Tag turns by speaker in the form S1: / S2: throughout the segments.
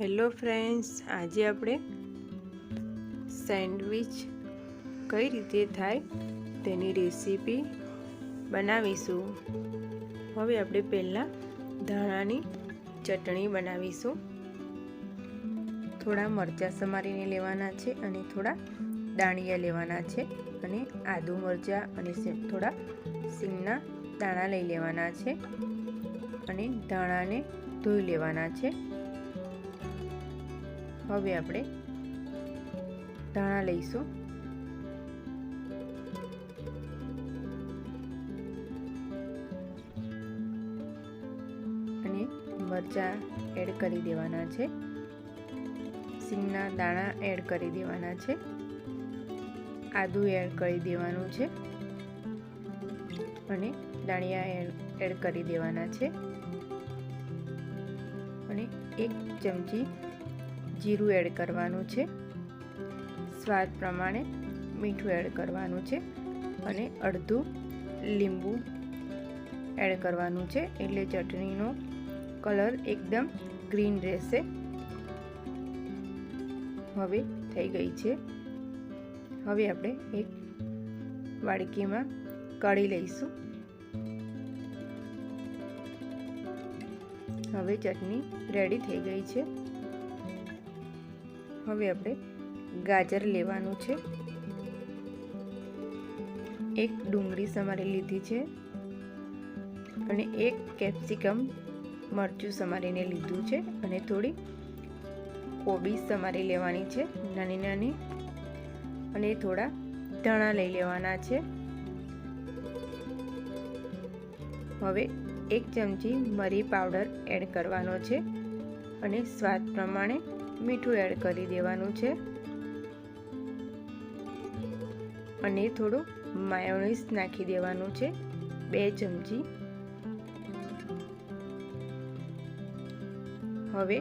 S1: Hello friends, આજે આપણે sandwich કઈ રીતે થાય તેની રેસીપી બનાવીશું. હવે આપણે પહેલાં ધાણાની ચટણી બનાવીશું. થોડા મરચાં સમારીને લેવાના છે અને થોડા દાણિયા લેવાના છે અને આદુ મરચાં અને થોડા સિંગના દાણા લઈ લેવાના છે અને ધાણાને ધોઈ લેવાના છે. હવે આપણે ધાણા લઈશું. અને મરચાં એડ કરી દેવાના છે. સિંગના દાણા એડ કરી દેવાના છે. આદુ એડ કરી દેવાનું છે. અને દાણિયા એડ કરી દેવાના છે. અને એક ચમચી જીરું એડ કરવાનું છે. સ્વાદ પ્રમાણે મીઠું એડ કરવાનું છે અને અડધું લીંબુ એડ કરવાનું છે. એટલે ચટણીનો કલર એકદમ ગ્રીન રહેશે. હવે થઈ ગઈ છે. હવે આપણે એક વાડકીમાં કાઢી લઈશું. હવે ચટણી રેડી થઈ ગઈ છે. હવે આપણે ગાજર લેવાનું છે. એક ડુંગળી સમારી લીધી છે અને એક કેપ્સિકમ મરચું સમારીને લીધું છે અને થોડી કોબી સમારી લેવાની છે નાની નાની. અને થોડા ધાણા લઈ લેવાના છે. હવે એક ચમચી મરી પાવડર એડ કરવાનો છે અને સ્વાદ પ્રમાણે મીઠું એડ કરી દેવાનું છે. અને થોડું માયોનીઝ નાખી દેવાનું છે, બે ચમચી. હવે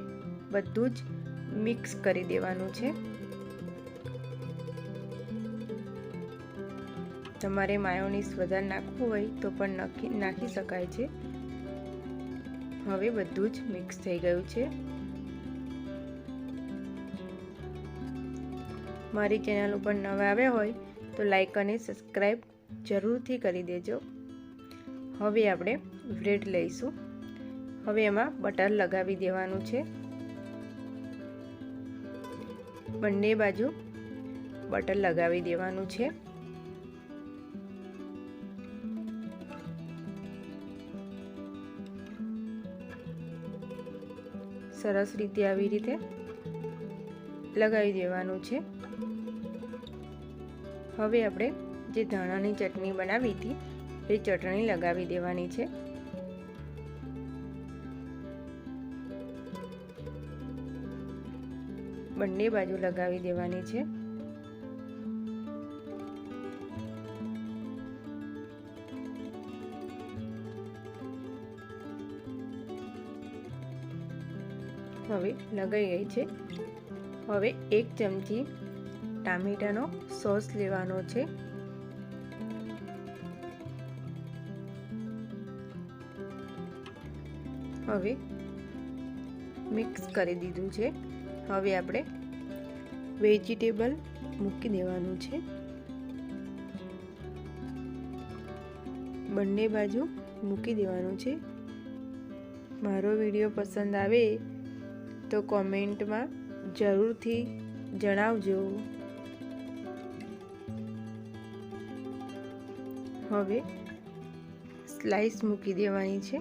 S1: બધું જ મિક્સ કરી દેવાનું છે. તમારે માયોનીઝ વધારે નાખવું હોય તો પણ નાખી નાખી શકાય છે. હવે બધું જ મિક્સ થઈ ગયું છે. મારી ચેનલ ઉપર નવા આવ્યા હોય તો લાઈક અને સબસ્ક્રાઈબ જરૂરથી કરી દેજો. હવે આપણે બ્રેડ લઈશું. હવે એમાં બટર લગાવી દેવાનું છે. બંને બાજુ બટર લગાવી દેવાનું છે. સરસ રીતે આવી રીતે લગાવી દેવાનું છે. હવે આપણે જે ધાણાની ચટણી બનાવી હતી, એ ચટણી લગાવી દેવાની છે. બંને બાજુ લગાવી દેવાની છે. હવે લગાઈ ગઈ છે. હવે એક ચમચી ટામેટાનો સોસ લેવાનો છે. હવે મિક્સ કરી દીધું છે. હવે આપણે વેજીટેબલ મૂકી દેવાનું છે. બંને બાજુ મૂકી દેવાનું છે. મારો વીડિયો પસંદ આવે તો કોમેન્ટમાં જરૂરથી જણાવજો. હવે સ્લાઈસ મૂકી દેવાની છે.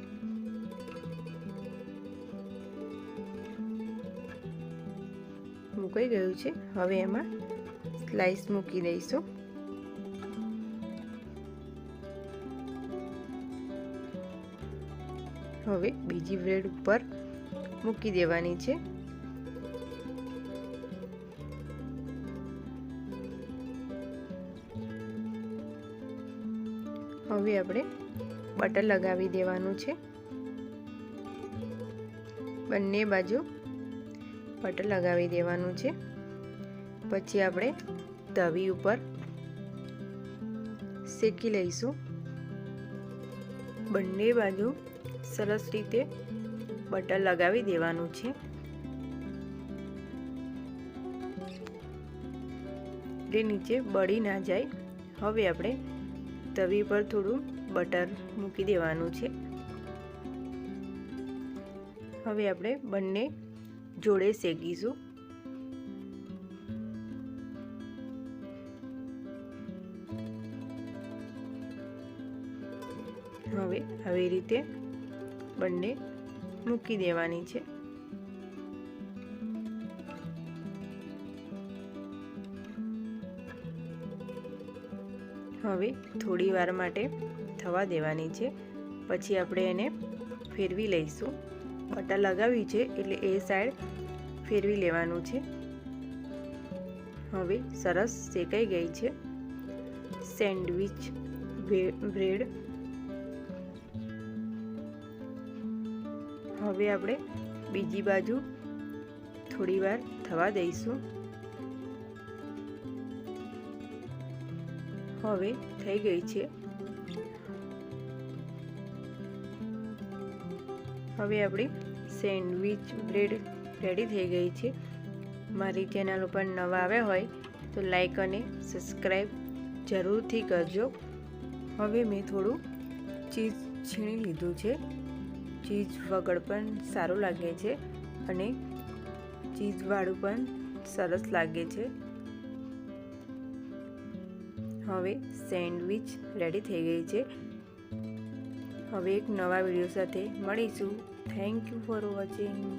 S1: મુકાઈ ગયું છે. હવે એમાં સ્લાઈસ મૂકી દઈશું. હવે બીજી બ્રેડ ઉપર મૂકી દેવાની છે. હવે આપણે બટર લગાવી દેવાનું છે. બંને બાજુ બટર લગાવી દેવાનું છે. પછી આપણે તવી ઉપર શેકી લઈશું. બંને બાજુ સરસ રીતે બટર લગાવી દેવાનું છે. એટલે નીચે બળી ના જાય. હવે આપણે તવી પર થોડું બટર મૂકી દેવાનું છે. હવે આપણે બંને જોડે શેકીશું. હવે આવી રીતે બંને મૂકી દેવાની છે. હવે થોડી વાર માટે થવા દેવાની છે. પછી આપણે એને ફેરવી લઈશું. બટર લગાવી છે એટલે એ સાઈડ ફેરવી લેવાનું છે. હવે સરસ શેકાઈ ગઈ છે. Sandwich bread. હવે આપણે બીજી બાજુ થોડી વાર થવા દઈશું. હવે થઈ ગઈ છે. હવે આપણી સેન્ડવિચ બ્રેડ રેડી થઈ ગઈ છે. મારી ચેનલ ઉપર નવા આવ્યા હોય તો લાઈક અને સબસ્ક્રાઈબ જરૂરથી કરજો. હવે મેં થોડું ચીઝ છીણી લીધું છે. ચીઝ વગર પણ સારું લાગે છે અને ચીઝવાળું પણ સરસ લાગે છે. હવે સેન્ડવિચ રેડી થઈ ગઈ છે. હવે એક નવા વીડિયો સાથે મળીશું. Thank you for watching